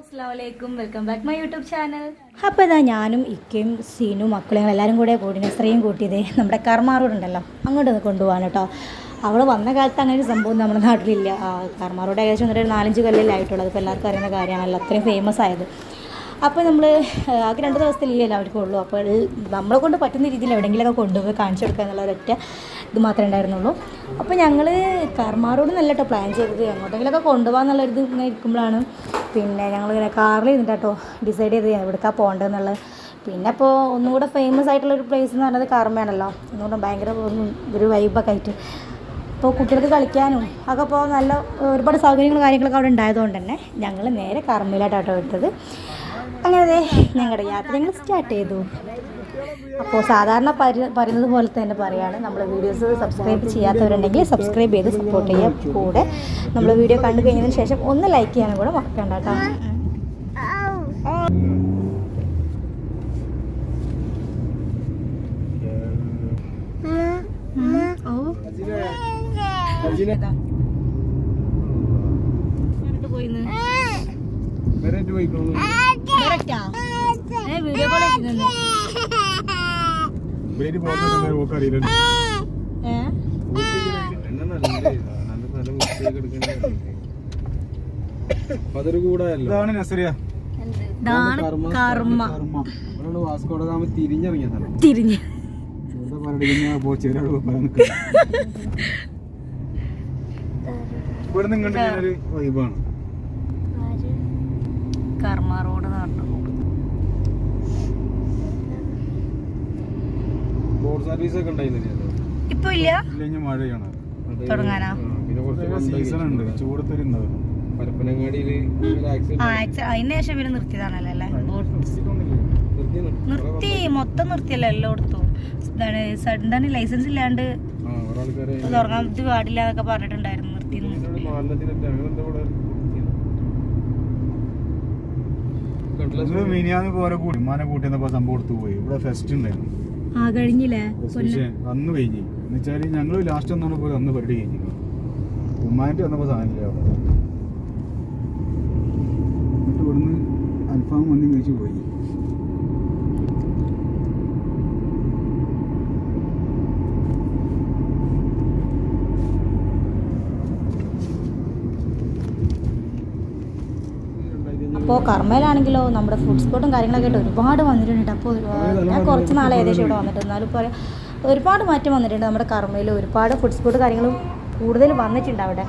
അസ്സാമലൈക്കും welcome back my YouTube channel. അപ്പോൾ ഇതാ ഞാനും ഇക്കയും സീനും മക്കളും എല്ലാവരും കൂടെ കൂടി നസ്രയും കൂട്ടിയത് നമ്മുടെ കർമാറോടുണ്ടല്ലോ അങ്ങോട്ട് കൊണ്ടുപോകാൻ കേട്ടോ. അവൾ വന്ന കാലത്ത് അങ്ങനെ ഒരു സംഭവം നമ്മുടെ നാട്ടിലില്ല. കർമാറോട് ഏകദേശം വന്നിട്ട് ഒരു നാലഞ്ച് കൊല്ലല്ലേ ആയിട്ടുള്ളത്. ഇപ്പോൾ എല്ലാവർക്കും അറിയുന്ന കാര്യമാണല്ലോ അത്രയും ഫേമസ് ആയത്. അപ്പോൾ നമ്മൾ ആകെ രണ്ട് ദിവസത്തെ അവർക്ക് അവർക്കുള്ളൂ അപ്പോൾ നമ്മളെ കൊണ്ട് പറ്റുന്ന രീതിയിൽ എവിടെയെങ്കിലുമൊക്കെ കൊണ്ടുപോയി കാണിച്ചു കൊടുക്കുക എന്നുള്ള ഒരൊറ്റ ഇത് മാത്രമേ ഉണ്ടായിരുന്നുള്ളൂ. അപ്പോൾ ഞങ്ങൾ കർമാറോട് നല്ല കേട്ടോ പ്ലാൻ ചെയ്തത്. എങ്ങോട്ടെങ്കിലുമൊക്കെ കൊണ്ടുപോകാന്നുള്ളൊരു ഇത് ഇങ്ങനെ ഇരിക്കുമ്പോഴാണ് പിന്നെ ഞങ്ങളിങ്ങനെ കാറിൽ ഇരുന്നിട്ട് കേട്ടോ ഡിസൈഡ് ചെയ്ത് എവിടേക്കാണ് പോകേണ്ടതെന്നുള്ളത് പിന്നെ ഇപ്പോൾ ഒന്നും കൂടെ ഫേമസ് ആയിട്ടുള്ള ഒരു പ്ലേസ് എന്ന് പറയുന്നത് കർമ്മയാണല്ലോ. ഒന്നുകൂടെ ഭയങ്കര ഒരു വൈബൊക്കെ ആയിട്ട്. ഇപ്പോൾ കുട്ടികൾക്ക് കളിക്കാനും ഒക്കെ ഇപ്പോൾ നല്ല ഒരുപാട് സൗകര്യങ്ങളും കാര്യങ്ങളൊക്കെ അവിടെ ഉണ്ടായതുകൊണ്ട് തന്നെ ഞങ്ങൾ നേരെ കർമ്മയിലായിട്ടാട്ടോ എടുത്തത്. അങ്ങനെ ഞങ്ങളുടെ യാത്ര ഞങ്ങൾ സ്റ്റാർട്ട് ചെയ്തു. അപ്പോൾ സാധാരണ പറയുന്നത് പോലെ തന്നെ പറയാണ്. നമ്മൾ വീഡിയോസ് സബ്സ്ക്രൈബ് ചെയ്യാത്തവരുണ്ടെങ്കിൽ സബ്സ്ക്രൈബ് ചെയ്ത് സപ്പോർട്ട് ചെയ്യാം. കൂടെ നമ്മൾ വീഡിയോ കണ്ടു കഴിഞ്ഞതിന് ശേഷം ഒന്ന് ലൈക്ക് ചെയ്യാനും കൂടെ മറക്കണ്ട കേട്ടോ. ഓ പോയിന്ന് വീഡിയോ കോൾ ഏഹ് അതൊരു കൂടായല്ലോ. ഇതാണ് നസറിയ. ഇതാണ് കർമ്മ. അവരോട് വാസ്കോട ഗാമ തിരിഞ്ഞിറങ്ങിയ സ്ഥലം. തിരിഞ്ഞ്. എന്താ പറയുക പോ ചെറിയ പറയാൻ നിൽക്കുന്നത് ഇവിടെ നിങ്ങളുടെ ഞാനൊരു വൈബാണ് കർമ്മ റോഡ് ബോർഡ് സർവീസ് ഒക്കെ ഉണ്ടായിരുന്നില്ലേ? ഇപ്പൊ ഇല്ല? ഇല്ലെങ്കിൽ മഴയാണ്. അത്. തുടങ്ങാനാ? ആ, പിന്നെ കുറച്ച് സീസൺ ഉണ്ട്. അതിന് ശേഷം പിന്നെ നിർത്തിയതാണല്ലോ അല്ലേ. നിർത്തി മൊത്തം നിർത്തിയല്ലോ എല്ലായിടത്തും. എന്താണ് സഡൻ ലൈസൻസ് ഇല്ലാണ്ട് തുറങ്ങാൻ ഇത് പാടില്ല എന്നൊക്കെ പറഞ്ഞിട്ടുണ്ടായിരുന്നു നിർത്തി? മിനിയാന്ന് പോലെ കൂട്ടി മാനെ കൂട്ടി എന്നപ്പോ സംഭവം എടുത്തു പോയി. ഇവിടെ ഫെസ്റ്റ് ഉണ്ടായിരുന്നു. ആ കഴിഞ്ഞില്ലേ? അന്ന് കഴിഞ്ഞു എന്നുവെച്ചാൽ ഞങ്ങൾ ലാസ്റ്റ് ഒന്നാണ് പോലെ അന്ന് പരിപാടി കഴിഞ്ഞു ഉമ്മാന്റെ വന്നപ്പോ സാധനമില്ല എന്നിട്ട് ഇവിടുന്ന് അൽഫാം വന്നി കഴിച്ച് പോയി. അപ്പോൾ കർമ്മയിലാണെങ്കിലോ നമ്മുടെ ഫുഡ് സ്പോട്ടും കാര്യങ്ങളൊക്കെ ആയിട്ട് ഒരുപാട് വന്നിട്ടുണ്ട് അപ്പോൾ ഞാൻ കുറച്ച് നാളെ ഏകദേശം ഇവിടെ വന്നിട്ടുണ്ട് എന്നാലും ഇപ്പോൾ ഒരുപാട് മാറ്റം വന്നിട്ടുണ്ട് നമ്മുടെ കർമ്മയിൽ ഒരുപാട് ഫുഡ് സ്പോട്ട് കാര്യങ്ങളും കൂടുതൽ വന്നിട്ടുണ്ട് അവിടെ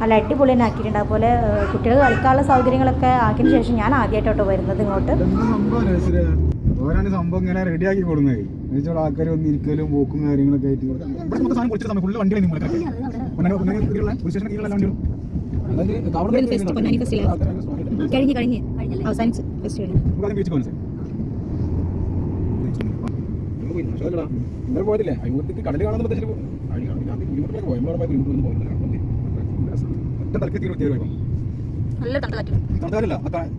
നല്ല അടിപൊളി തന്നെ ആക്കിയിട്ടുണ്ട് അതുപോലെ കുട്ടികൾ കളിക്കാനുള്ള സൗകര്യങ്ങളൊക്കെ ആക്കിയതിന് ശേഷം ഞാൻ ആദ്യമായിട്ടോട്ടോ വരുന്നത് ഇങ്ങോട്ട് സംഭവം രസര ഓരാണ് സംഭവം ഇങ്ങനെ റെഡിയാക്കി കൊടുക്കുന്നത് എന്നുവെച്ചാൽ ആൾക്കാർ വന്ന് ഇരിക്കലും പോക്കും കാര്യങ്ങളൊക്കെ ആയിട്ട് കഴിഞ്ഞു കഴിഞ്ഞ് കഴിഞ്ഞ് അവസാനിച്ച് അതല്ലടാ, ഇന്നലെ പോയതില്ലേ അയ്യൂർക്ക് കടൽ കാണാൻ നല്ല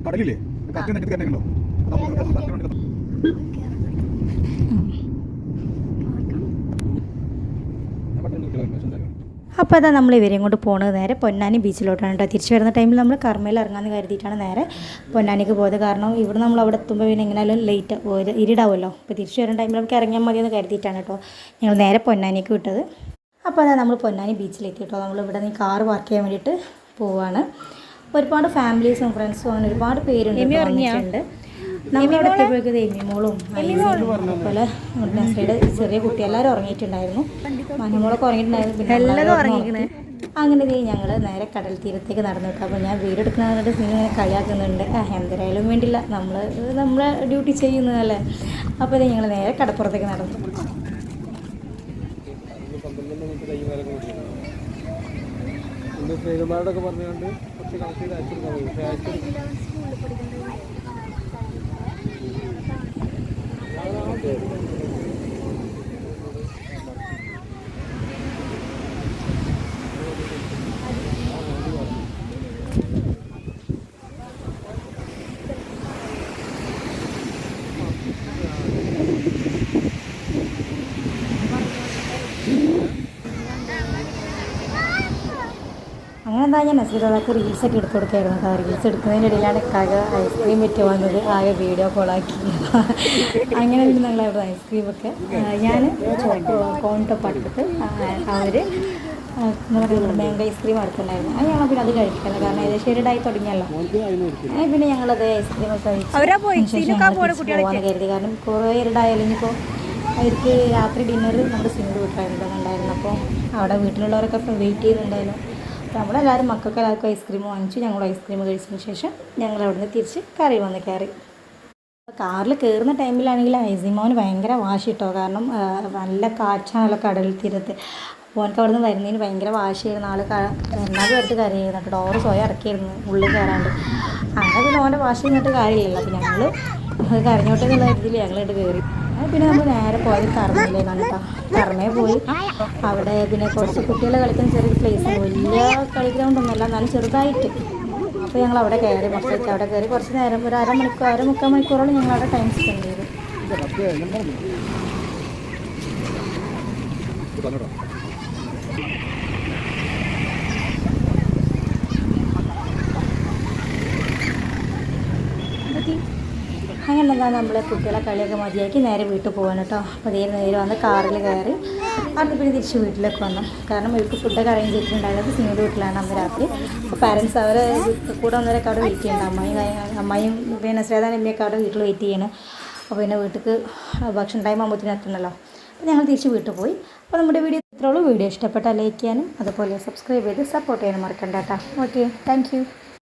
കടലില്ലേ ആ കത്തി നെറ്റി തന്നെ ഉണ്ടോ അപ്പോൾ അതാ നമ്മൾ ഇവരെയും കൊണ്ട് പോകുന്നത് നേരെ പൊന്നാനി ബീച്ചിലോട്ടാണ് കേട്ടോ. തിരിച്ചു വരുന്ന ടൈമിൽ നമ്മൾ കർമ്മയിൽ ഇറങ്ങാമെന്ന് കരുതിയിട്ടാണ് നേരെ പൊന്നാനിക്ക് പോയത്. കാരണം ഇവിടെ നമ്മൾ അവിടെ എത്തുമ്പോൾ പിന്നെ എങ്ങനെയാലും ലേറ്റ് ഇരുടാവുമല്ലോ അപ്പോൾ തിരിച്ചു വരുന്ന ടൈമിൽ നമുക്ക് ഇറങ്ങിയാൽ മതിയെന്ന് കരുതിയിട്ടാണ് കേട്ടോ ഞങ്ങൾ നേരെ പൊന്നാനിക്ക് വിട്ടത്. അപ്പോൾ അതാ നമ്മൾ പൊന്നാനി ബീച്ചിലെത്തി കേട്ടോ. നമ്മൾ ഇവിടെ നിന്ന് കാർ പാർക്ക് ചെയ്യാൻ വേണ്ടിയിട്ട് പോവാണ്. ഒരുപാട് ഫാമിലീസും ഫ്രണ്ട്സും അങ്ങനെ ഒരുപാട് പേരുണ്ട് നമ്മളിവിടെ എത്തിയപ്പോഴേക്കും എമ്മിമോളും അതുപോലെ നസ്രയുടെ ചെറിയ കുട്ടി എല്ലാവരും ഉറങ്ങിയിട്ടുണ്ടായിരുന്നു. മനമോളൊക്കെ ഉറങ്ങിയിട്ടുണ്ടായിരുന്നു. പിന്നെ എല്ലാവരും അങ്ങനെ ദേ ഞങ്ങൾ നേരെ കടൽ തീരത്തേക്ക് നടന്നു കേട്ടോ. അപ്പോൾ ഞാൻ വീട് സിനിമ ഇങ്ങനെ കളിയാക്കുന്നുണ്ട്. എന്തരായാലും വേണ്ടില്ല. നമ്മൾ നമ്മളെ ഡ്യൂട്ടി ചെയ്യുന്നതല്ലേ. അപ്പോൾ ഇത് ഞങ്ങൾ നേരെ കടപ്പുറത്തേക്ക് നടന്നു. സ്നേഹിതന്മാരോടൊക്കെ പറഞ്ഞുകൊണ്ട് കുറച്ച് കണക്ട് ചെയ്ത് അയച്ചെടുക്കാൻ പോയി പിന്നെന്താ ഞാൻ നസീറൊക്കെ റീൽസ് ഒക്കെ എടുത്ത് കൊടുക്കായിരുന്നു കേട്ടോ. റീൽസ് എടുക്കുന്നതിന്റെ ഇടയിലാണ് കാക ഐസ്ക്രീം വിറ്റ് വന്നത്. ആകെ വീഡിയോ കോളാക്കി അങ്ങനെ പിന്നെ ഞങ്ങളവിടെ ഐസ്ക്രീമൊക്കെ ഞാൻ ചോക്കോ കോൺ ടോപ്പ് അടുത്തിട്ട് അവർ എന്താ മാംഗോ ഐസ്ക്രീം അടുത്തുണ്ടായിരുന്നു അത് ഞങ്ങൾ പിന്നെ അത് കഴിക്കുന്നത് കാരണം ഏകദേശം ഒരു ഡായി തുടങ്ങിയല്ലോ. പിന്നെ ഞങ്ങളത് ഐസ്ക്രീം ഒക്കെ പോകാൻ കരുതി. കാരണം കുറേ ഇരുടായാലും ഇനിയിപ്പോൾ അവർക്ക് രാത്രി ഡിന്നർ നമ്മുടെ സിനിമ വീട്ടിലുണ്ടെന്നുണ്ടായിരുന്നു അപ്പോൾ അവിടെ വീട്ടിലുള്ളവരൊക്കെ വെയിറ്റ് ചെയ്യുന്നുണ്ടായിരുന്നു നമ്മളെല്ലാവരും മക്കൾക്ക് എല്ലാവർക്കും ഐസ്ക്രീം വാങ്ങിച്ചു. ഞങ്ങൾ ഐസ്ക്രീം കഴിച്ചതിന് ശേഷം ഞങ്ങൾ അവിടുന്ന് തിരിച്ച് കറി വന്ന് കയറി. കാറിൽ കയറുന്ന ടൈമിലാണെങ്കിൽ ഐസിമോന് ഭയങ്കര വാശി കിട്ടോ കാരണം നല്ല കാറ്റാണല്ലോ കടൽ തീരത്ത്. എനിക്ക് അവിടെ നിന്ന് വരുന്നതിന് ഭയങ്കര വാശിയായിരുന്നു. ആൾ പേർക്ക് കരയായിരുന്നു കേട്ടോ ഡോറ് സ്വയം ഇറക്കിയിരുന്നു ഉള്ളിൽ കയറാണ്ട്. അങ്ങനെ പിന്നെ ഓന്റെ വാശി നിന്നിട്ട് കാര്യമില്ലല്ലോ. അപ്പോൾ ഞങ്ങൾ കരഞ്ഞോട്ടെ രീതിയിൽ ഞങ്ങളിട്ട് കയറി പിന്നെ നമ്മൾ നേരെ പോയത് കർമ്മയിലേക്കാണ് കേട്ടോ. കർമ്മയിൽ പോയി. അവിടെ പിന്നെ കുറച്ച് കുട്ടികൾ കളിക്കുന്ന ചെറിയ പ്ലേസ് വലിയ കളി ഗ്രൗണ്ട് ഒന്നുമല്ല എന്നാലും ചെറുതായിട്ട്. അപ്പോൾ ഞങ്ങൾ അവിടെ കയറി മൊത്തത്തിൽ അവിടെ കയറി കുറച്ച് നേരം ഒരു അരമണിക്കൂർ അര മുക്കാൽ മണിക്കൂറോളം ഞങ്ങൾ അവിടെ ടൈം സ്പെൻഡ് ചെയ്തു അങ്ങനെ എന്താ നമ്മൾ കുട്ടികളെ കളിയൊക്കെ മതിയാക്കി നേരെ വീട്ടിൽ പോകാൻ കേട്ടോ അപ്പോൾ നേരെ നേരെ വന്ന് കാറിൽ കയറി അന്ന് പിന്നെ തിരിച്ച് വീട്ടിലേക്ക് വന്നു. കാരണം ഇവർക്ക് ഫുഡൊക്കെ അറേഞ്ച് ചെയ്തിട്ടുണ്ടായിരുന്നത് സിനിമയുടെ വീട്ടിലാണ് അന്ന് രാത്രി. അപ്പോൾ പാരൻസ് അവരെ കൂടെ വന്നവരൊക്കെ അവിടെ വെയിറ്റ് ചെയ്യുന്നുണ്ട് അമ്മയും അമ്മായും പിന്നെ ശ്രേതാൻ അമ്മയൊക്കെ അവിടെ വീട്ടിൽ വെയിറ്റ് ചെയ്യണം. അപ്പോൾ പിന്നെ വീട്ടിലേക്ക് ഭക്ഷണം ടൈം ആകുമ്പോഴത്തേനും എത്തണമല്ലോ അപ്പോൾ ഞങ്ങൾ തിരിച്ച് വീട്ടിൽ പോയി. അപ്പോൾ നമ്മുടെ വീഡിയോ ഇത്രയുള്ളൂ വീഡിയോ ഇഷ്ടപ്പെട്ടാൽ ലൈക്ക് ചെയ്യാനും അതുപോലെ സബ്സ്ക്രൈബ് ചെയ്ത് സപ്പോർട്ട് ചെയ്യാനും മറക്കണ്ട കേട്ടോ ഓക്കെ താങ്ക്